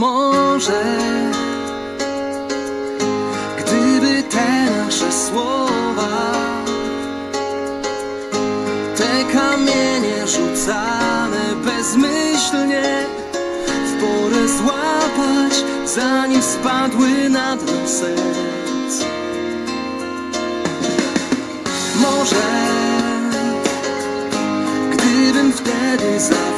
Może gdyby te nasze słowa, te kamienie rzucane bezmyślnie w porę złapać, zanim spadły na dno serc. Może gdybym wtedy zawrócił